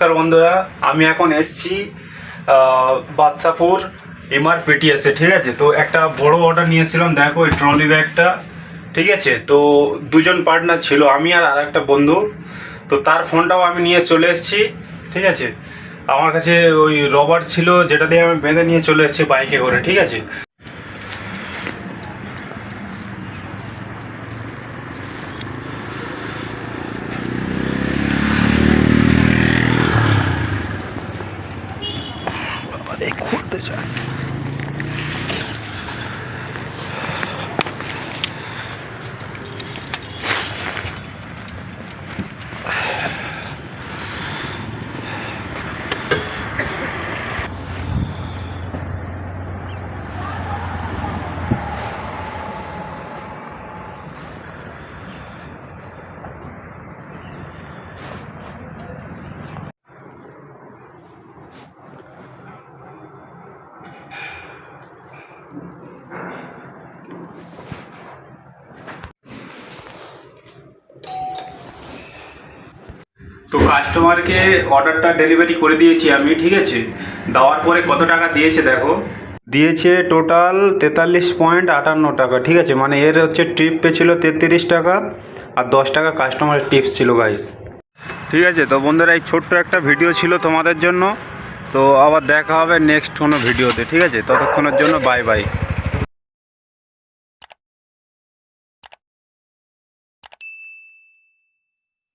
নমস্কার বন্ধুরা, আমি এখন এসছি বাদশাপুর এমআর পেটিএসে ঠিক আছে? তো একটা বড় অর্ডার নিয়ে এসেছিলাম দেখো, এই ট্রলি ব্যাগটা ঠিক আছে? তো দুজন পার্টনার ছিল, আমি আর আর একটা বন্ধু। তো তার ফোনটাও আমি নিয়ে চলে এসেছি, ঠিক আছে? আমার কাছে ওই রবার ছিল, যেটা দিয়ে আমি বেঁধে নিয়ে চলে এসেছি বাইকে করে, ঠিক আছে? れこれじゃ তো কাস্টমারকে অর্ডারটা ডেলিভারি করে দিয়েছি আমি, ঠিক আছে? দেওয়ার পরে কত টাকা দিয়েছে দেখো? দিয়েছে টোটাল তেতাল্লিশ পয়েন্ট আটান্ন টাকা, ঠিক আছে? মানে এর হচ্ছে ট্রিপ পেছিল তেত্রিশ টাকা আর দশ টাকা কাস্টমারের টিপস ছিল গাইস ঠিক আছে? তো বন্ধুরা, এই ছোট্ট একটা ভিডিও ছিল তোমাদের জন্য। তো আবার দেখা হবে নেক্সট কোনো ভিডিওতে ঠিক আছে? ততক্ষণের জন্য বাই বাই